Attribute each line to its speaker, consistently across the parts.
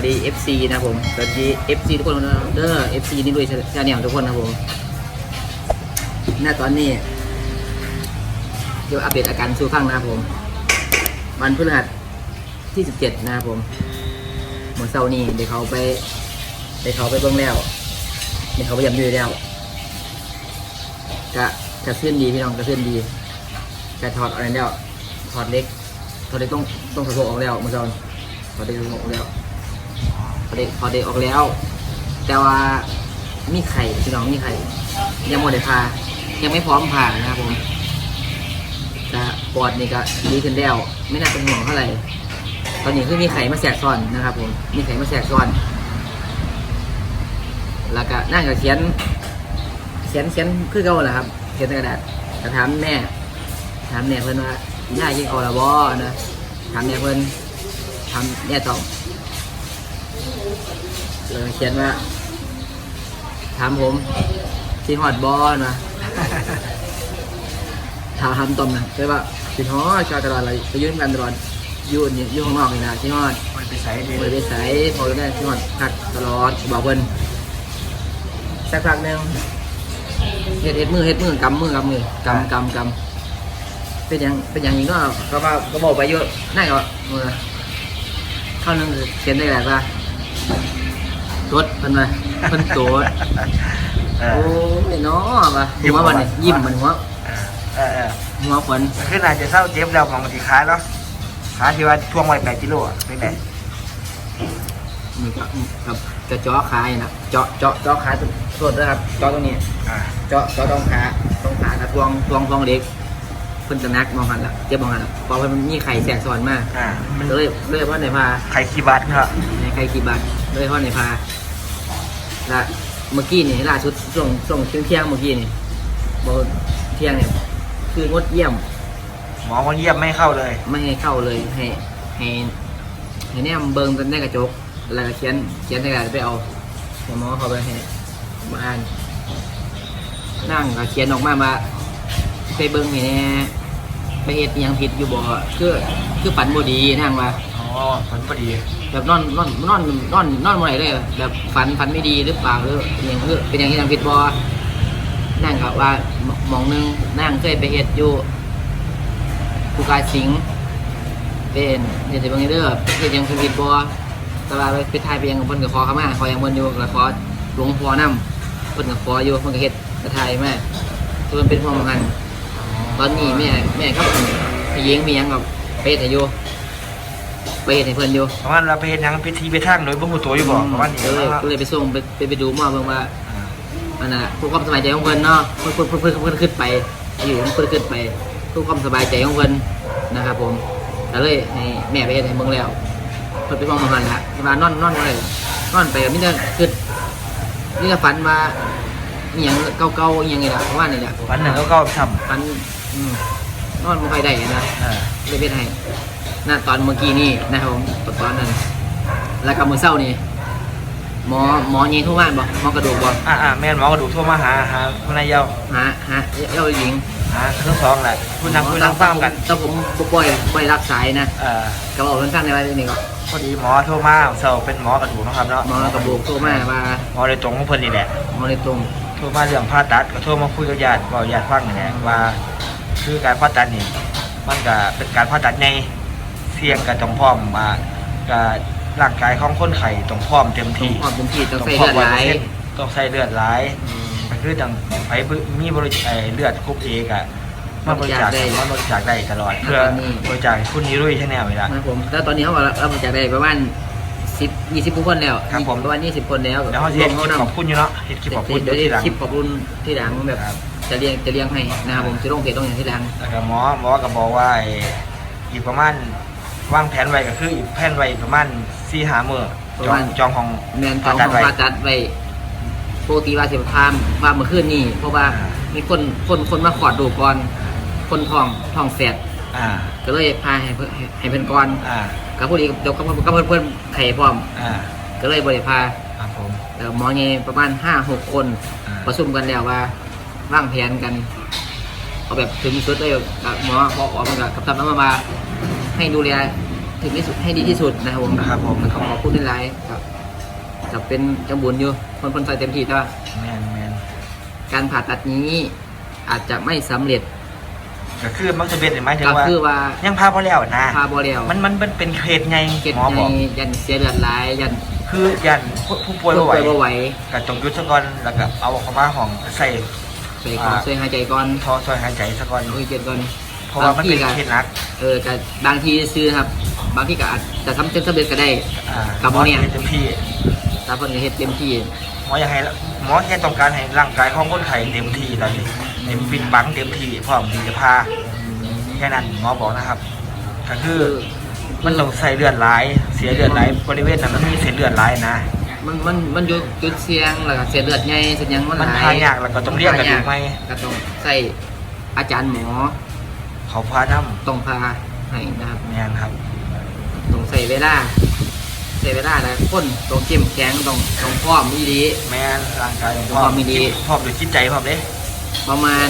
Speaker 1: วัสดีครับสวัสดีครับสวัสดี FC นะผมสวัสดี FC ทุกคนนะเด้อ FC นี่ด้วยชาแนลทุกคนนะผมณตอนนี้เดี๋ยวอัปเดตอาการสู่ฟังนะครับผม วันพฤหัสที่ 17 นะครับผมเมื่อเช้านี้เดี๋ยวเขาไปเดี๋ยวเขาไปเบิ้งแล้วเดี๋ยวเขาไปยำยืดแล้วกะกระเสื่อนดีพี่น้องกระเสื่อนดีกะถอดอะไรแล้วถอดเล็กถอดเล็กต้องต้องสะโพกออกแล้วเมื่อเช้านี้พอได้ออกแล้ว พอได้พอได้ออกแล้ว แต่ว่ามีไข่พี่น้องมีไข่ยังไม่ได้พายังไม่พร้อมผ่านะครับผมแต่ปอดนี่ก็ดีขึ้นแล้วไม่น่าเป็นห่วงเท่าไหร่ตอนนี้คือมีไข่มาแสกซ้อนนะครับ ผมมีไข่มาแสกซ้อน แล้วก็นั่งกับเขียนเขียนเขียนคือเก่าแหละครับเขียนกระดาษก็ถามแม่ถามแม่เพิ่อนว่าย่ากินข้าละบ่นะถามแม่เพิ่อนทำเนี่ต่อ เลยเขียนว่าถามผมที่ฮอดบอนะถามทำตอมนะใช่ป่ะที่ฮอดชาวตลอดอะไรไปยื่นกันตลอดอยุ่นอยู่ข้างนอกนี่นะที่ฮอด
Speaker 2: มันไปใส่ดี
Speaker 1: บริเวณใสพอแล้วแม่ที่ฮอดพักตลอดบอกเพิ่นสักพักหนึงเฮ็ดเฮ็ดมือเฮ็ดมือกำมือกำมือกำกำกำเป็นหยังเป็นหยังอีกเนาะก็ว่าก็บอกไปเยอะนั่นก็มือเข้านึงคือเขียนได้แหละป่ะ ตดมันมาเพิ่นตด
Speaker 2: เอ
Speaker 1: โอ้
Speaker 2: อย
Speaker 1: เนาะป่ะหัวมันนี่ยิ้มมันหัว
Speaker 2: เออเออ
Speaker 1: หัวขวัญ
Speaker 2: ขึ้นอาจจะเศร้าเจ็บแล้วของที่ขาเนาะขาที่ว่าช่วงไว้แปดกิโลอะเป็นไง
Speaker 1: นี่ก็กับจะเจาะขาอยู่นะเจาะเจาะเจาะขาตรงส่วนนะครับเจาะตรงนี้
Speaker 2: อ่า
Speaker 1: เจาะเจาะตรงขาตรงขากระทวงทวงทวงเด็กเพิ่นจะนักมองหันละเจ็บมองหันละเพราะว่ามันมีไข่แสกซ้อนมาก
Speaker 2: อ่ามัน
Speaker 1: เลยเลยว่าในพา
Speaker 2: ไข่ขี้บัตครับ
Speaker 1: ในไข่กี่บาท เลยว่าในพาและเมื่อกี้นี่ล่าสุดช่วงช่วงเที่ยงเที่ยงเมื่อกี้นี่บอกเที่ยงเนี่ยคืองดเยี่ยม
Speaker 2: หมอคนเยี่ยมไม่เข้าเลย
Speaker 1: ไม่ให้เข้าเลยให้ให้ให้แนมเบิงกันในกระจกแล้วก็เขียนเขียนในกระดาษไปเอาเดี๋ยวหมอเขาไปให้มาอ่านนั่งก็เขียนออกมามาไปเบิงให้แน่ไปเฮ็ดอิหยังผิดอยู่บ่คือคือฝันบ่ดีนั่งว่า
Speaker 2: อ๋อผลพอดี
Speaker 1: แบบนอนนอนนอนนอนนอนเมื่อไหร่เลยแบบฝันฝันไม่ดีหรือเปล่าหรืออย่างคือเป็นอย่างที่ทำผิดบ่นั่งกับว่ามองหนึงนั่งเคยไปเฮ็ดอยู่ภูกายสิงเป็นเดี๋ยวจะเบิ่งเด้อเฮ็ดยังผิดบ่แต่ว่าไปถ่ายไปยังเพิ่นก็ขอเขามาขอยังเพิ่นอยู่แล้วขอหลวงพ่อนำเพิ่นก็ขออยู่เพิ่นก็เฮ็ดก็ถ่ายมาส่วนเป็นพร้อมกันตอนนี้แม่แม่ก็พี่ยิงมียังกับไปเฮ็ดอยู่ ไปเฮ็ดให้เพิ่นอยู่
Speaker 2: ประมาณเราไปเห็นยังพิธีไปทางโดยบุ้งตัวอยู่บอกประมาณนี้
Speaker 1: ก็เลยก็เลยไปส่งไปไปไปดูหมอเบิ่งว่าอันน่ะเพื่อความสบายใจของเพิ่นเนาะเพิ่นเพิ่นเพิ่นเพิ่นเพิ่นขึ้นไปอยู่เพิ่นขึ้นไปเพื่อความสบายใจของเพิ่นนะครับผมก็เลยให้แม่ไปเฮ็ดให้เบิ่งแล้วเพิ่นไปมองมาหันละว่านอนนอนบ่ได้นอนไปก็มีแต่คิดมีแต่ฝันว่าอีหยังเก่าๆอีหยังนี่ล่ะประมาณนี้แหละ
Speaker 2: วันหนึ่งก็เข้าท
Speaker 1: ฝันอืมนอนบ่ค่อยได้นะำ
Speaker 2: อ่า
Speaker 1: เลยเฮ็ดให้น่ะตอนเมื่อกี้นี่นะครับผมตอนนั้น แล้วก็มื้อเช้านี่หมอหมอยิงทุกบ้านบ่หมอกระดูกบ่
Speaker 2: อ่าอ่าแม่นหมอกระดูกโทั่วมาหาหาคนนายเยา
Speaker 1: หาหาเย้าหญิง
Speaker 2: หาทั้งสองแหละคุณนั่งคุณนั่งฟังกัน
Speaker 1: ถ้าผมบ่ปล่อยปล่อยรับสายนะ
Speaker 2: เออ
Speaker 1: ก็บอกเพิ่นฟังในวันนี้ก็
Speaker 2: พอดีหมอโทรมาเสาเป็นหมอกระดูกนะครับเนาะ
Speaker 1: หมอกระดูกโทรมาว่า
Speaker 2: หมอเลยตรงของเพิ่นนี่แหละ
Speaker 1: หมอเลยตรง
Speaker 2: โทรมาเรื่องผ่าตัดก็โทรมาคุยกับญาติบอกญาติฟังนี่แหละว่า คือการผ่าตัดนี่มันก็เป็นการผ่าตัดใน เสี่ยงกับต้องพร้อมว่าก็ร่างกายของคนไข้ต้องพร้อมเต็ม
Speaker 1: ตรง
Speaker 2: ที่
Speaker 1: ความเป็นที่ต้อง
Speaker 2: ต้อง
Speaker 1: ใส่
Speaker 2: พร้อ
Speaker 1: เลื
Speaker 2: ม
Speaker 1: อดไหล
Speaker 2: 100%ต้องใส่เลือดหลายก็คือต้องไปมีบริจาคเลือดกรุ๊ปเอกอะมาบริจาคมาบริจาคได้ตลอด เพื่อบริจาคให้คุณนิรุ่ยใช่แนวเวลา
Speaker 1: นะครับผมแล้วตอนนี้เขาบอกเราบริจาคได้ประมาณ10 20คนแล้ว
Speaker 2: ครับผม
Speaker 1: ประมาณ20คนแล้ว
Speaker 2: แล้วเขาจะเห็นคลิปขอบคุณอยู่เนาะเห็นคลิปขอบคุณ
Speaker 1: เดี๋ยว
Speaker 2: ที่หลัง
Speaker 1: คลิปขอบคุณที่หลังแบบ
Speaker 2: ครับ
Speaker 1: จะเรียงจะเรียงให้นะครับผมจะลงเพจตรงอย่างที่หลัง
Speaker 2: แล้วก็หมอหมอก็บอกว่าไอ้อีกประมาณ วางแผนไว้ก็คืออีกแผนไว้ประมาณสี่หามือจองจองของ
Speaker 1: แมนจองของ
Speaker 2: ไว้
Speaker 1: ผ่าตัดไว้ปกติว่าสิบพามว่าเมื่อคืนนี่เพราะว่ามีคนคนคนมาขอดดูก่อนคนทองทองแสด
Speaker 2: อ่า
Speaker 1: ก็เลยพาให้เพิ่นให้ให้เพิ่นก่อน
Speaker 2: อ่า
Speaker 1: กับผู้ดีกับกับกับเพื่อนเพื่อนไข่พร้อม
Speaker 2: อ่า
Speaker 1: ก็เลยบริพา
Speaker 2: ครับผม
Speaker 1: แต่หมอเงประมาณห้าหกคน
Speaker 2: อ่า
Speaker 1: ประชุมกันแล้วว่าวางแผนกัน เอาแบบถึงที่สุดเลยกับหมอพอออกมากับกับทำน้ำมา ให้ดูแลถึงที่สุดให้ดีที่สุดนะครับผม
Speaker 2: ครับผม
Speaker 1: แล้วก็ขอบคุณในไลน์กับจะเป็นจังบุญอยู่คนคนใส่เต็มที่แต่ว่า
Speaker 2: แมนแมน
Speaker 1: การผ่าตัดนี้อาจจะไม่สำเร็จ
Speaker 2: ก็คือมันจะเป็นหมายถึง
Speaker 1: ก็
Speaker 2: ว่า
Speaker 1: คือว่า
Speaker 2: ยังพาพอแล้วนะ
Speaker 1: พาบอเรียว
Speaker 2: มันมันมันเป็นเคสไง
Speaker 1: เก็ด
Speaker 2: หมอ
Speaker 1: ใน
Speaker 2: บอก
Speaker 1: ยันเสียเลือดร้ายยัน
Speaker 2: คือยันผู้ผู้ป่วยบ่ไหว
Speaker 1: บ่ไหว
Speaker 2: ก็ต้องหยุดซะก่อนแล้วก็เอาเข้ามาห้องใส่
Speaker 1: ใส่ของช่วยหายใจก่อน
Speaker 2: ท่อช่วยหายใจซะก่อน
Speaker 1: โอ้ยเจ็ดก่อน
Speaker 2: เพราะว่ามันเป็นเคสหนัก
Speaker 1: เออแต่บางทีซื้อครับ บางทีก็อาจจะทำเต็มสำเร็จก็ได้
Speaker 2: อ่า
Speaker 1: กับหมอเนี่ย
Speaker 2: เต็มที่
Speaker 1: ตาเพิ่นก็เฮ็ดเต็มที่
Speaker 2: หมออยากให้หมอแค่ต้องการให้ร่างกายของคนไข้เต็มที่ตอนนี้เต็มฟิตบังเต็มที่พร้อมที่จะพาแค่นั้นหมอบอกนะครับก็คือมันต้องใส่เลือดไหลายเสียเลือดไหลายบริเวณนั้นมันมีเส้นเลือดไหลายนะ
Speaker 1: มันมันมันอยู่จุดเสี่ยงแล้วก็เสียเลือดใหญ่เสียหยังมัน
Speaker 2: มัน
Speaker 1: หลา
Speaker 2: พายยากแล้วก็ต้องเรียกกระดูกไหม
Speaker 1: ก็ต้องใส่อาจารย์หมอ
Speaker 2: เขาพาน้
Speaker 1: ต้องพาให้นะครับำ
Speaker 2: แมนครับ
Speaker 1: ต้องใส่เวลาใส่เวลาแล้วคนต้องเข้มแข็งต้องต้องพร้อมดีดี
Speaker 2: แมนร่างกาย
Speaker 1: ความมีดี
Speaker 2: พร้อมด้วยจิตใจพร้อมเด้
Speaker 1: ประมาณ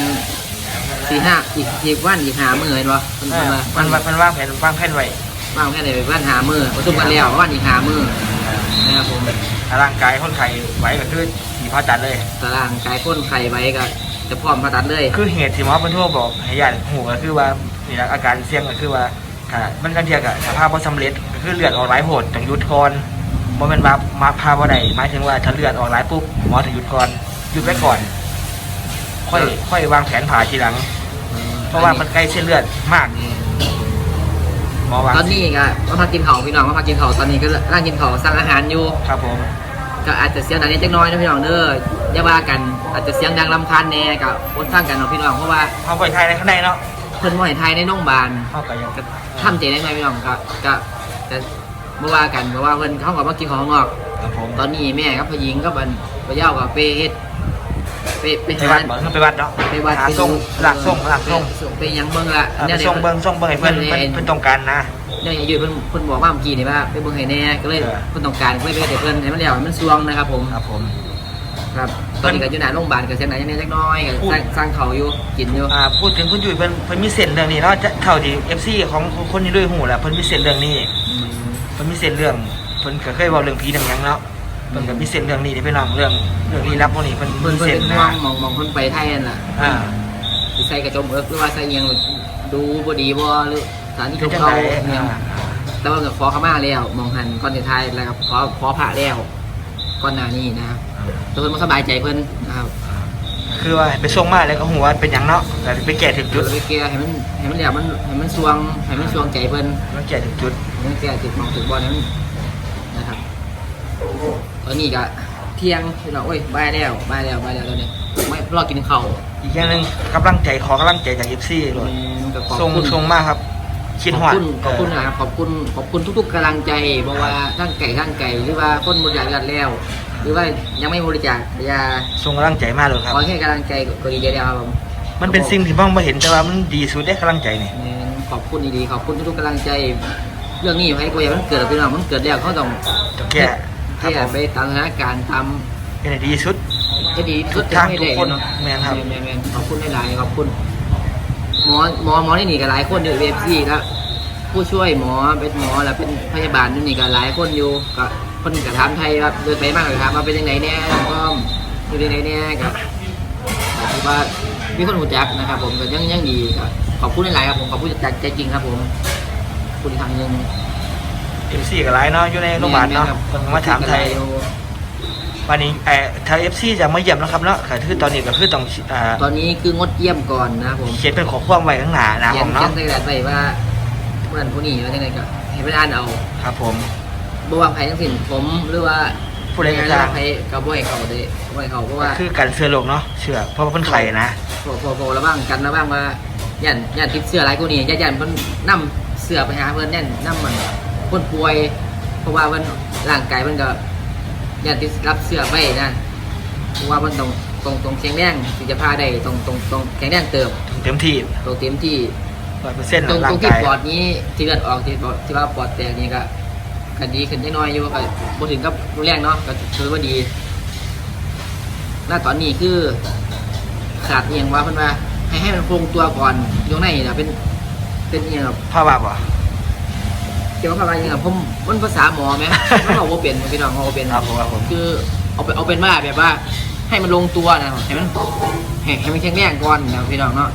Speaker 1: สี่ห้าอีกอีกวันอีกหามื้อเห็นบ่มัน
Speaker 2: เอ
Speaker 1: มัน
Speaker 2: อ
Speaker 1: ว่า
Speaker 2: มันมันมันวางแผนวางแผนไว้
Speaker 1: ว่างแค่ไหนไปวันหามื้อประชุมกันแล้ววันอีกหามื้อนะครับผม
Speaker 2: ถ้าร่างกายคนไข้ไหวก็คือสีผ่าตัดเลย
Speaker 1: ตารางกายคนไข้ไว้ก็ จะพร้อมผ่าตัดเลย
Speaker 2: คือเหตุที่หมอเป็นทั่วบอกให้ญาติหูก็คือว่านี่นะอาการเสี่ยงก็คือว่าถ้ามันกันเทียกับสภาพบ่สำเร็จก็คือเลือดออกหลายโหดต้องหยุดก่อนบ่แม่นว่ามาพาบ่ได้หมายถึงว่าถ้าเลือดออกหลายปุ๊บหมอถึงหยุดก่อนหยุดไว้ก่อน ค่อยค่อยวางแผนผ่าทีหลัง เพราะว่ามันใกล้เส้นเลือดมากหมอวาง
Speaker 1: ตอนนี้ก็มาพักกินข้าวพี่น้องมาพักกินข้าวตอนนี้ก็ร่างกินข้าวสั่งอาหารอยู่
Speaker 2: ครับผม
Speaker 1: ก็อาจจะเสียงดังนิดจักหน้อยนะพี่น้องเด้ออย่าว่ากันอาจจะเสียงดังรำคาญแน่กับอดฟังกันเนาะพี่น้องเพราะว่า
Speaker 2: เขาไปไทยในข้างในเนาะ
Speaker 1: เพิ่นบ่ให้ไทยในโรงพยาบาล
Speaker 2: เขาก็ยัง
Speaker 1: ก็ทำใจได้ไหมพี่น้องก็ก็แต่บ่ว่ากันเพราะว่าเพิ่นเขาก็มากินของข้างนอก
Speaker 2: ครับผม
Speaker 1: ตอนนี้แม่กับพ่อหญิงก็บันพ่อย่าก็ไปเฮ็ด ไปไป
Speaker 2: ไป
Speaker 1: หา
Speaker 2: วัดบ่ไปวัดเนาะ
Speaker 1: ไปวัด
Speaker 2: หาส่งหลักส่งหลักส่ง
Speaker 1: ไปหยังเบิ่งละ
Speaker 2: อ่าไปส่งเบิ่งส่งเบิ่งให้เพิ่นเพิ่นเพิ่นต้องการนะ
Speaker 1: เนี่ยอยู่เพิ่นเพิ่นบอกว่าเมื่อกี้นี่ว่าไปเบิ่งให้แน่ก็เลย
Speaker 2: เออ
Speaker 1: เพิ่นต้องการก็เลยไปเฮ็ดให้เพิ่นให้มันแล้วให้มันสวงนะครับผม
Speaker 2: ครับผม
Speaker 1: ครับตอนนี้ก็อยู่หน้าโรงพยาบาลก็เสียงไหนยังจักหน้อยก็
Speaker 2: พูด
Speaker 1: สร้างสร้างเขาอยู่กินอยู่
Speaker 2: อ่าพูดถึงคุณยุ้ยเพิ่นเพิ่นมีเส้นเรื่องนี้เนาะจะเท่าที่ FC ของคนนี้ด้วยหูแหละเพิ่นมีเส้นเรื่องนี้
Speaker 1: อืม
Speaker 2: เพิ่นมีเส้นเรื่องเพิ่นก็เคยเว้าเรื่องผีเรื่องหยังเนาะ เพิ่นก็มีเส้นเรื่องนี้ที่พี่น้องเรื่องเรื่องนี้รับพวกนี้เพิ่น
Speaker 1: เพิ่น
Speaker 2: มี
Speaker 1: เพิ่น
Speaker 2: เส้น
Speaker 1: เป็น
Speaker 2: นะ
Speaker 1: ห่วงมองมองเพิ่นไปไทยนั่นล่ะ
Speaker 2: อ่า
Speaker 1: สิใส่กระจมเอิกหรือว่าใส่อิหยังดูบ่ดีบ่หรือสถานที่
Speaker 2: คือ
Speaker 1: ท่อง
Speaker 2: จัง
Speaker 1: เที่
Speaker 2: ได
Speaker 1: ยวอิหยัง
Speaker 2: อ่า
Speaker 1: แต่ว่าก็ขอเข้ามาแล้วมองหันก่อนสุดท้ายแล้วก็ขอขอผ่าแล้วก่อนหน้านี้นะครับแต่เพิ่นบ่สบายใจเพิ่นนะครับ
Speaker 2: คือว่าไปส่งมาแล้วก็หัวาเป็นหยังเนาะแต่ไปแก้ถึง
Speaker 1: จุ
Speaker 2: จุ
Speaker 1: ด
Speaker 2: ด
Speaker 1: ไปเกลียให้มันให้มันแล้วมันให้มันสวงให้มันสวงใจเพิ่น
Speaker 2: มันแก้ถึงจุด
Speaker 1: ให้มันแก่จุดมองจุดบ่นั้นนะครับต อนนี้ก็เที่ยงพี่น้องโอ้ยบ่ายแล้วบ่ายแล้วบ่ายแล้วตอนนี้ไม่รอกินข้าว
Speaker 2: อีกอย่างหนึงกำลังใจขอกำลังใจจาก FC ด้วย
Speaker 1: ก็ขอบ
Speaker 2: ส่ง
Speaker 1: คุณ
Speaker 2: ส่งมากครับ คิด
Speaker 1: ข
Speaker 2: ฮ
Speaker 1: อ
Speaker 2: อบด
Speaker 1: คุณขอบคุณนะครับขอบคุณขอบคุณทุก ๆกำลังใจเพราะว่าทั้งไก่ทั้งไก่หรือว่าคนบริจาคกันแล้ว หรือว่ายังไม่บริจาคยา
Speaker 2: ส่งกำลังใจมากเลยครับ
Speaker 1: ขอแค่กำลังใจก็ดีใจแล้วครับผม
Speaker 2: มันเป็นสิ่งที่มองไม่เห็นแต่ว่ามันดีสุดได้กำลังใจนี่
Speaker 1: แม่นขอบคุณดีๆขอบคุณทุกๆกำลังใจ เรื่องนี้ให้กูอย่ามันเกิดพี่น้องมันเกิดแล้วเขาต้อง
Speaker 2: จะแก้ ครั
Speaker 1: แก้
Speaker 2: บผม
Speaker 1: ไปตามสถานการณ์ท
Speaker 2: เป็นให้ดีสุดำ
Speaker 1: ให้ดีที่สุด
Speaker 2: ทุกทาง
Speaker 1: ให้ได้
Speaker 2: ทุกคน
Speaker 1: เนาะ
Speaker 2: แม่นครับ
Speaker 1: แม่นแม่นขอบคุณหลายๆขอบคุณหมอหมอหมอที่นี่ก็หลายคนอยู่เวฟซีแล้วผู้ช่วยหมอเป็นหมอแล้วเป็นพยาบาลที่นี่ก็หลายคนอยู่ก็คนก็ถามไทยว่าเดินไปมากเลยครับว่าเป็นยังไงเนี่ยก็อยู่ยังไงเนี่ยกับถือว่ามีคนหูจักนะครับ ผมก็ยังยังดีก็ขอบคุณหลายๆครับผมขอบคุณจากใจจริงครับ ผมขอบคุณอีกครั้งหนึ่ง
Speaker 2: เอฟซีกับไรเนาะอยู่ในโรงพยาบาลเนาะเพิ่นมาถามไทยวันนี้เอ่อถ้าเอฟซีจะมาเยี่ยมนะครับเนาะก็คือตอนนี้ก็คือต้องอ่า
Speaker 1: ตอนนี้คืองดเยี่ยมก่อนนะครับผม
Speaker 2: เขียนเป็นขอความไว้ข้างหน้าหน้า
Speaker 1: เขี
Speaker 2: ห้
Speaker 1: ย
Speaker 2: อนง
Speaker 1: เขีย
Speaker 2: เนาะ
Speaker 1: นใส่กระดาษไปว่าเมื่อนั้นผู้นี้ว่ายังไงก็ให้ไปอ่านเอา
Speaker 2: ครับ ผม
Speaker 1: บ่ว่าใครทั้งสิ้นผมหรือว่า
Speaker 2: ผู้ใดก็
Speaker 1: แล้
Speaker 2: ตาวม
Speaker 1: ใครก็บ่ให้เขาเด้บ่ให้เขาเพราะว่า
Speaker 2: คือการเสื้อโลกเนาะเชื่อเพราะว่าเพิ่นไข่นะ
Speaker 1: พอพอพอระวังกันระวังว่าย่านย่านติดเสื้อหลายกว่านี้ย่านย่านเพิ่นนํเสื้อไปหาเพิ่นแน่นนํมัน คนป่วย เพราะว่าเพิ่นร่างกายเพิ่นก็ย่านติดรับเสื้อไว้นะเพราะว่าเพิ่นต้องตรงตรงแข็งแรงที่จะพาได้ตรงตรงตรงแข็งแรงเติบ
Speaker 2: เต็มที่
Speaker 1: ตรงเต็มที่
Speaker 2: ร้อยเปอร์เซ็นต์
Speaker 1: ตรง
Speaker 2: ร่า
Speaker 1: ตรง
Speaker 2: ง
Speaker 1: ที่
Speaker 2: กาย
Speaker 1: ปอดนี้ที่เลือดออกที่ปอดที่ว่าปอดแตกนี่ก็ก็ดีขึ้นได้น้อยอยู่ก็บ่ถึงกับรุนแรงเนาะก็ถือว่าดีณตอนนี้คือขาดอหย่างว่าเพิ่นว่าให้ให้มันคงตัวก่อนอยู่ในน่ะเป็นเป็นอหย่างแบบ
Speaker 2: ภาวะบ่
Speaker 1: เกี่ยวกับอะไรอย่างผมมันภาษาหมอไหมมันบอกว่าเป็นพี่น้องเขาบอกเป็น
Speaker 2: ครับผมครับผม
Speaker 1: คือเอาเป็นเอาเป็นว่าแบบว่า ให้มันลงตัวนะให้มันให้ให้มันแข็งแรงก่อนนะพี่น้องเนาะ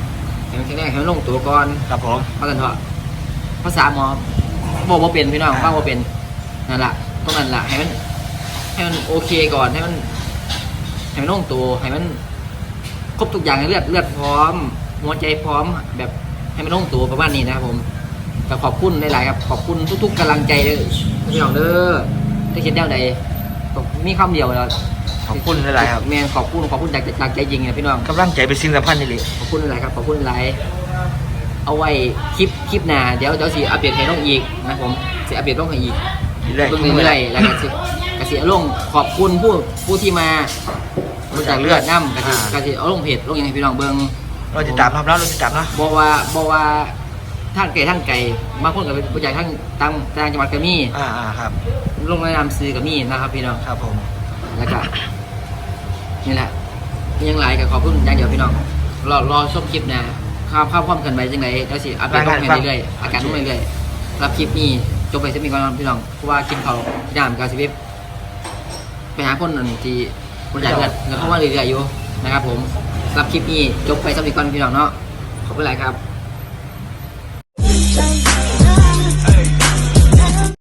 Speaker 1: ให้มันแข็งแรงให้มันลงตัวก่อน
Speaker 2: ครับผม
Speaker 1: เพราะกันเถอะภาษาหมอบอกว่าเป็นพี่น้องว่าว่าเป็นนั่นแหละตรงนั้นแหละให้มันให้มันโอเคก่อนให้มันให้มันลงตัวให้มันครบทุกอย่างให้เลือดเลือดพร้อม หัวใจพร้อมแบบให้มันลงตัวประมาณนี้นะครับผม ก็ขอบคุณหลายๆครับขอบคุณทุก ๆกำลังใจเลยพี่น้องเด้อถ้าคิดแนวใดก็มีคำเดียวแล้ว
Speaker 2: ขอบคุณหลายๆครับ
Speaker 1: แมนขอบคุณขอบคุณจากจากใจจริงนะพี่น้อง
Speaker 2: กำลังใจเป็นสิ่งสำคัญนี่เลย
Speaker 1: ขอบคุณหลายครับขอบคุณหลายเอาไว้คลิปคลิปหน้าเดี๋ยวเดี๋ยวสิอัปเดตให้น้องอีกนะผมสิอัปเดตน้องให้อีก
Speaker 2: เรื่อย
Speaker 1: เบิ่งเรื่อยๆแล้วก็สิกสิเอาลงขอบคุณผู้ผู้ที่มาบริจาคเลือดน้ำกสิกสิเอาลงเพจลงยังให้พี่น้องเบิ่ง
Speaker 2: เราจะตามครับแล้วเราจะตามเนาะ
Speaker 1: บอกว่าบอกว่า ท่านไก่ท่านไก่บางคนก็เป็นบริจาคท่านต่างต่างจังหวัดก็มี
Speaker 2: อ่าอ่าครับ
Speaker 1: ลงในนามซื้อก็มีนะครับ พี่น้อง
Speaker 2: ครับผม
Speaker 1: แล้วก็นี่แหละมียังหลายกับขอบคุณอย่างเดียวพี่น้องรอรอชมคลิปหนะข้าวข้าวพร้อมกันไปจังไงแล้วสิอัปเดตลงไปเรื่อยๆอาการลงไปเรื่อยๆรับคลิปนี้จบไปจะมีก่อนพี่น้องเพราะว่ากินเขาวยามกับชีวิตไปหาคนนั่นที่คนใหญ่เงินเงินเข้ามาเรื่อยๆอยู่นะครับ ผมรับคลิปนี้จบไปสักทีก่อนพี่น้องเนาะขอบคุณหลายครับ